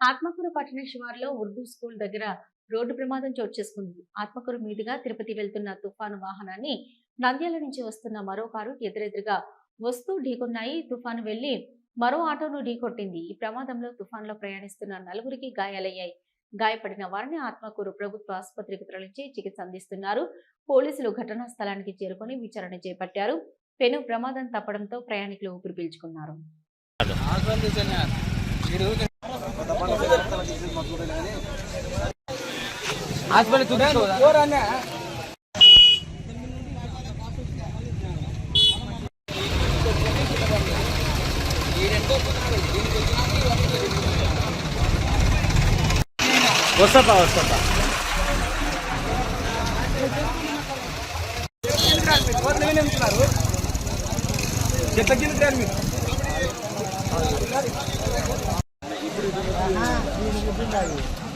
ఆత్మకూరు పట్టణ శివారులో ఉర్దూ స్కూల్ దగ్గర రోడ్డు ప్రమాదం చోటు చేసుకుంది. ఆత్మకూరు మీదుగా తిరుపతి వెళ్తున్న తుఫాను వాహనాన్ని నంద్యాల నుంచి వస్తున్న మరో కారు ఎదురెదురుగా వస్తూ ఢీకొన్నాయి. తుఫాను వెళ్ళి మరో ఆటోను ఢీకొట్టింది. ఈ ప్రమాదంలో తుఫాన్లో ప్రయాణిస్తున్న నలుగురికి గాయాలయ్యాయి. గాయపడిన వారిని ఆత్మకూరు ప్రభుత్వ ఆసుపత్రికి తరలించి చికిత్స అందిస్తున్నారు. పోలీసులు ఘటనా స్థలానికి చేరుకొని విచారణ చేపట్టారు. పెను ప్రమాదం తప్పడంతో ప్రయాణికులు ఊపిరి పీల్చుకున్నారు. హాస్పిటల్ చూపించుకోదా వస్తా వస్తా చెట్ల కింద మీరు